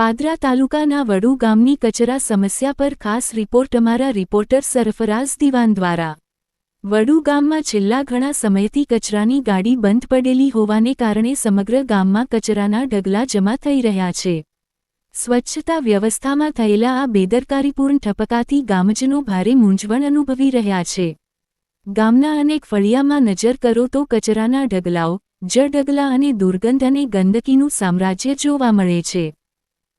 પાદરા તાલુકાના વડુ ગામની કચરા સમસ્યા પર ખાસ રિપોર્ટ અમારા રિપોર્ટર સરફરાઝ દિવાન દ્વારા. વડુ ગામમાં છેલ્લા ઘણા સમયથી કચરાની ગાડી બંધ પડેલી હોવાને કારણે સમગ્ર ગામમાં કચરાના ઢગલા જમા થઈ રહ્યા છે. સ્વચ્છતા વ્યવસ્થામાં થયેલા આ બેદરકારીપૂર્ણ ઠપકાથી ગામજનો ભારે મૂંઝવણ અનુભવી રહ્યા છે. ગામના અનેક ફળિયામાં નજર કરો તો કચરાના ઢગલાઓ જળઢગલા અને દુર્ગંધ અને ગંદકીનું સામ્રાજ્ય જોવા મળે છે.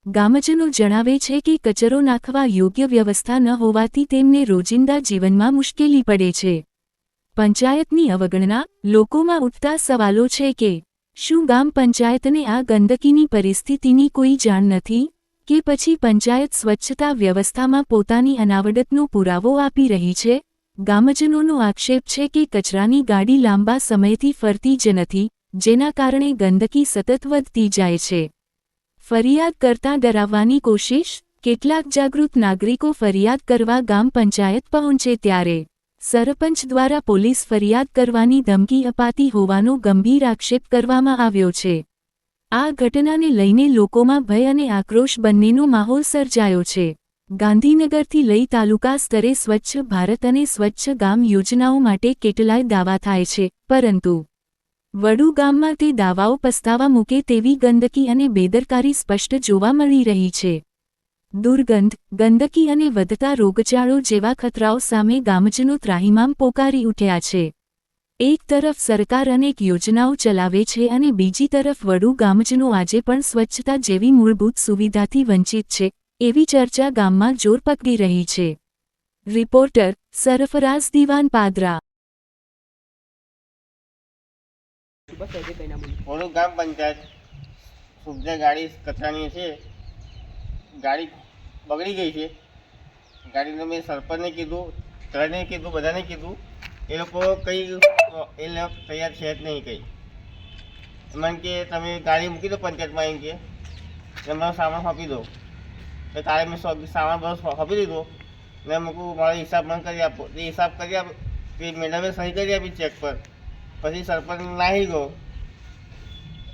ગામજનો જણાવે છે કે કચરો નાખવા યોગ્ય વ્યવસ્થા ન હોવાથી તેમને રોજિંદા જીવનમાં મુશ્કેલી પડે છે. પંચાયતની અવગણના, લોકોમાં ઉઠતા સવાલો છે કે, શું ગામ પંચાયતને આ ગંદકીની પરિસ્થિતિની કોઈ જાણ નથી? કે પછી પંચાયત સ્વચ્છતા વ્યવસ્થામાં પોતાની અનાવડતનો પુરાવો આપી રહી છે? ગામજનોનો આક્ષેપ છે કે કચરાની ગાડી લાંબા સમયથી ફરતી જ નથી, જેના કારણે ગંદકી સતત વધતી જાય છે. ફરિયાદ કરતાં ડરાવવાની કોશિશ, કેટલાક જાગૃત નાગરિકો ફરિયાદ કરવા ગામ પંચાયત પહોંચે ત્યારે. સરપંચ દ્વારા પોલીસ ફરિયાદ કરવાની ધમકી અપાતી હોવાનો ગંભીર આક્ષેપ કરવામાં આવ્યો છે. આ ઘટનાને લઈને લોકોમાં ભય અને આક્રોશ બંનેનો માહોલ સર્જાયો છે. ગાંધીનગરથી લઈ તાલુકા સ્તરે સ્વચ્છ ભારત અને સ્વચ્છ ગામ યોજનાઓ માટે કેટલાય દાવા થાય છે, પરંતુ વડુ ગામમાં તે દાવાઓ પસ્તાવા મૂકે તેવી ગંદકી અને બેદરકારી સ્પષ્ટ જોવા મળી રહી છે. દુર્ગંધ, ગંદકી અને વધતા રોગચાળો જેવા ખતરાઓ સામે ગામજનો ત્રાહિમામ પોકારી ઉઠ્યા છે. એક તરફ સરકાર અનેક યોજનાઓ ચલાવે છે અને બીજી તરફ વડુ ગામજનો આજે પણ સ્વચ્છતા જેવી મૂળભૂત સુવિધાથી વંચિત છે, એવી ચર્ચા ગામમાં જોર પકડી રહી છે. રિપોર્ટર, સરફરાઝ દિવાન પાદરા થોડું ગામ પંચાયત. સુવિધા ગાડી કચરાની છે. ગાડી બગડી ગઈ છે. ગાડીને મેં સરપંચને કીધું ત્રણે કીધું, બધાને કીધું. એ લોકો કંઈ, એ લોકો તૈયાર છે જ નહીં કંઈ. એમાં કે તમે ગાડી મૂકી દો પંચાયતમાં એમ કે. એમનો સામાન સોંપી દો. તો તારે મેં સામાન બધો સોંપી દીધો. ને મૂકું, મારો હિસાબ મને કરી આપો. એ હિસાબ કરી આપો તે મેડમે સહી કરી આપી ચેક પર પછી સરપંચ નાહી ગયો.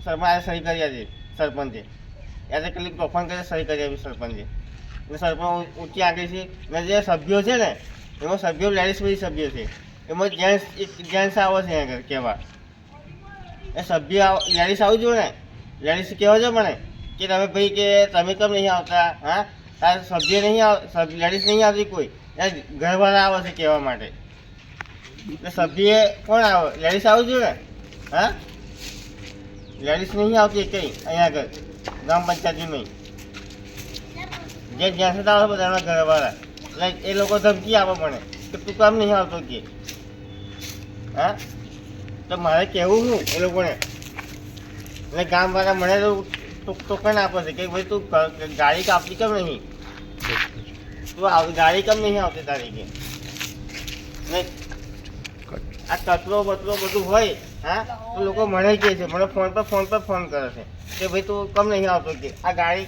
સરપંચે સહી કરી આપી. સરપંચે. એટલે કેટલીક તોફાન કરી, સહી કરી આપી સરપંચે. એટલે સરપંચ ઊંચી આગળ છે. ને જે સભ્યો છે ને એમાં સભ્યો લેડીઝ બધી સભ્યો છે. એમાં જેન્ટ્સ, એક જેન્ટ્સ આવે છે આગળ કહેવા. એ સભ્ય આવ- લેડીઝ આવવું જોઈએ ને? લેડીઝ કહેવા છો મને કે તમે ભાઈ કે તમે કેમ નહીં આવતા? હા? તારે સભ્ય નહીં આવ લેડીઝ નહીં આવતી કોઈ. ઘરવાળા આવે છે કહેવા માટે. સભ્ય કોણ આવે? લેડીસ આવું જોઈએ? હા? લેડીસ નહીં આવતી કંઈ અહીંયા આગળ. ગ્રામ પંચાયતની જે જ્યાં સુધી આવે બધાના ઘરવાળા. એટલે એ લોકો ધમકી આપે મને કે તું કામ નહીં આવતો કે. હા? તો મારે કહેવું શું એ લોકોને? એટલે ગામવાળા મને તો ટોક ટોકન આપે છે કે ભાઈ તું ગાડી કાપતી કેમ નહીં? તું આવ ગાડી કેમ નહીં આવતી તારીખે નહીં ને આ તત્વો બચરો બધું હોય હા તો લોકો મને કહે છે મને ફોન પર ફોન પર ફોન કરે છે કે ભાઈ તું કમ નહીં આવતો કે આ ગાડી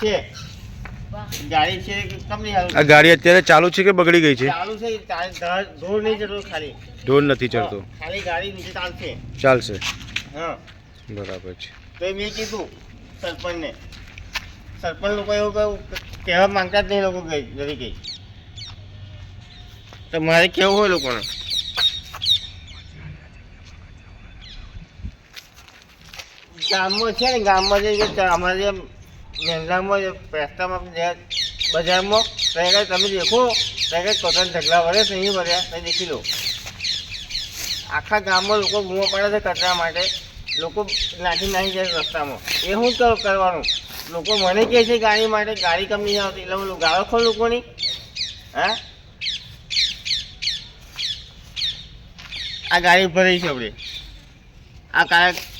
છે. ગાડી છે કમ નહીં નહીં આ ગાડી અત્યારે ચાલુ છે કે બગડી ગઈ છે? ચાલુ છે ઢોર નહીં ચડતો ખાલી. ઢોર નથી ચડતો. ખાલી ગાડી નીચે ચાલશે. ચાલશે. હા. બરાબર છે. તો એ મેં કીધું સરપંચને. સરપંચ લોકો એવું કહ્યું કહેવા માંગતા જ નહીં લોકો ગઈ જરી ગઈ તો મારે કેવું હોય લોકોને? ગામમાં છે ને, ગામમાં જે અમારે જે મહેંગામાં જે પેસ્તામાં બજારમાં ત્યાં કાંઈ તમે દેખો ત્યાં કાંઈ કોટન ઢગલા વળે છે નહીં વળ્યા ત્યાં દેખી લો. આખા ગામમાં લોકો બૂમો પાડે છે કચરા માટે. લોકો નાખી નાખી જાય રસ્તામાં. એ કર- કરવાનું? લોકો મને કહે છે ગાડી માટે, ગાડી કમ નહીં આવતી. એટલે હું ગાળો ખો લોકોની હા? આ ગાડી ભરાઈ છે આપણે. આ કાલે